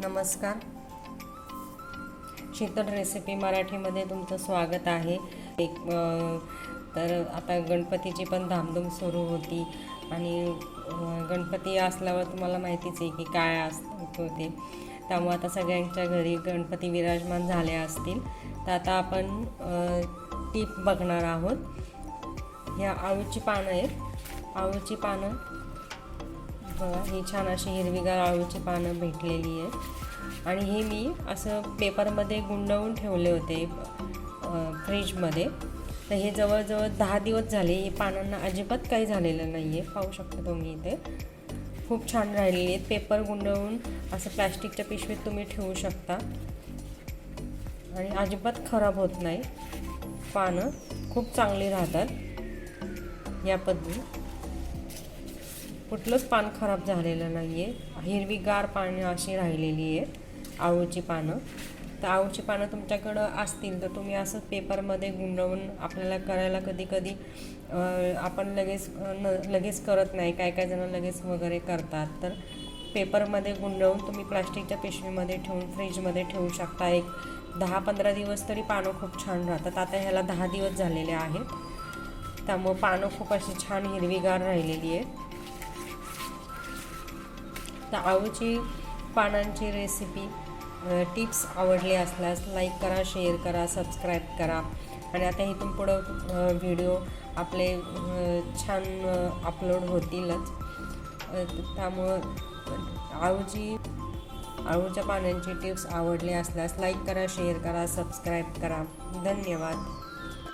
नमस्कार. शीतल रेसिपी मराठीमध्ये तुमचं स्वागत आहे. एक तर आता गणपतीची पण धामधूम सुरू होती आणि गणपती असल्यावर तुम्हाला माहितीच आहे की काय असतं होते त्यामुळे आता सगळ्यांच्या घरी गणपती विराजमान झाले असतील. तर आता आपण टीप बघणार आहोत. ह्या आळूची पानं आहेत. आळूची पानं बघा ही छान अशी हिरवीगार आळूची पानं भेटलेली आहे आणि हे मी असं पेपरमध्ये गुंडवून ठेवले होते फ्रीजमध्ये. तर हे जवळजवळ दहा दिवस झाले हे पानांना अजिबात काही झालेलं नाही आहे पाहू शकता तुम्ही इथे. खूप छान राहिलेली आहेत. पेपर गुंडवून असं प्लॅस्टिकच्या पिशवीत तुम्ही ठेवू शकता. आणि अजिबात खराब होत नाही. पानं खूप चांगली राहतात. या पद्धती कुठलंच पान खराब झालेलं नाही आहे हिरवीगार पानं अशी राहिलेली आहेत आळूची पानं. तर आळूची पानं तुमच्याकडं असतील तर तुम्ही असंच पेपरमध्ये गुंडवून आपल्याला करायला कधी कधी आपण लगेच न लगेच करत नाही. काय काय जण लगेच वगैरे करतात. तर पेपरमध्ये गुंडवून तुम्ही प्लास्टिकच्या पिशवीमध्ये ठेवून फ्रीजमध्ये ठेवू शकता. एक दहा पंधरा दिवस तरी पानं खूप छान राहतात. आता ह्याला दहा दिवस झालेले आहेत. त्यामुळं पानं खूप अशी छान हिरवीगार राहिलेली आहेत. तर आळूची पानांची रेसिपी टिप्स आवडली असल्यास लाईक करा शेअर करा सबस्क्राईब करा. आणि आता इथून पुढं व्हिडिओ आपले छान अपलोड होतीलच. त्यामुळं आळूची आळूच्या पानांची टिप्स आवडली असल्यास लाईक करा शेअर करा सबस्क्राईब करा. धन्यवाद.